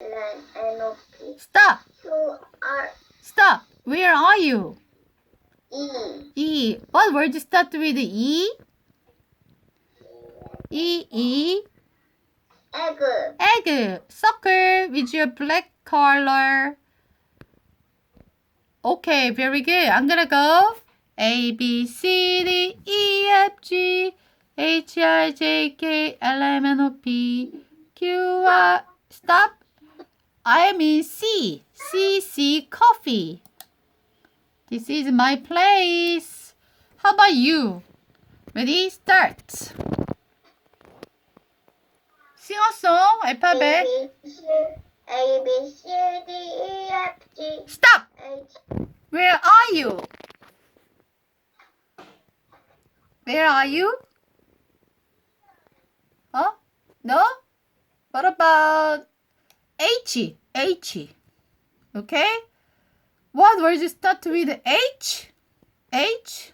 N O P Stop. Stop. Where are you? E E. What word start with E? E E. egg Egg. Soccer with your black color. Okay, very good. I'm gonna go A B C D E F G H I J K L M N O P Q R. Stop. I am in C. C C coffee. This is my place. How about you? Ready? Start. Sing a song, alphabet. A B C A B C D E F G Stop. Where are you? Where are you? Huh? No? What about H? H. Okay? What words start to with the H? H?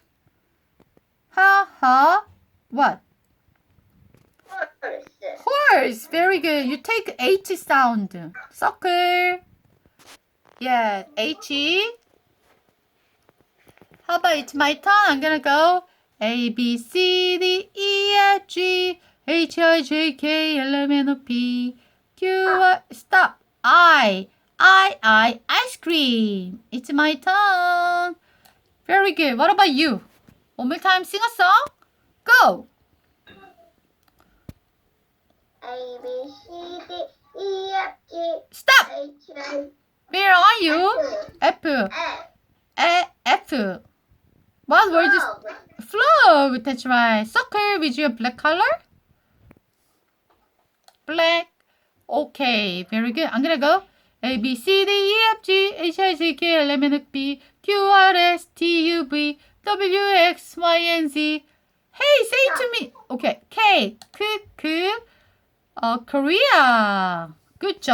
Ha ha. What? horse Horse. Very good. You take H sound. Soccer. Yeah, H. How about it's my turn? I'm gonna go A B C D E F G H I J K L M N O P Q. Stop. I. I. I. Ice cream. It's my turn. Very good. What about you? One more time. Sing a song. Go. Stop. Where are you? F. F A, F. What word is frog? That's right. Soccer with your black color? Black. Okay, very good. I'm gonna go. A B C D E F G H I J K L M N O P Q R S T U V W X Y and Z. Hey, say it to me. Okay, K. K. K. Uh, Korea. Good job.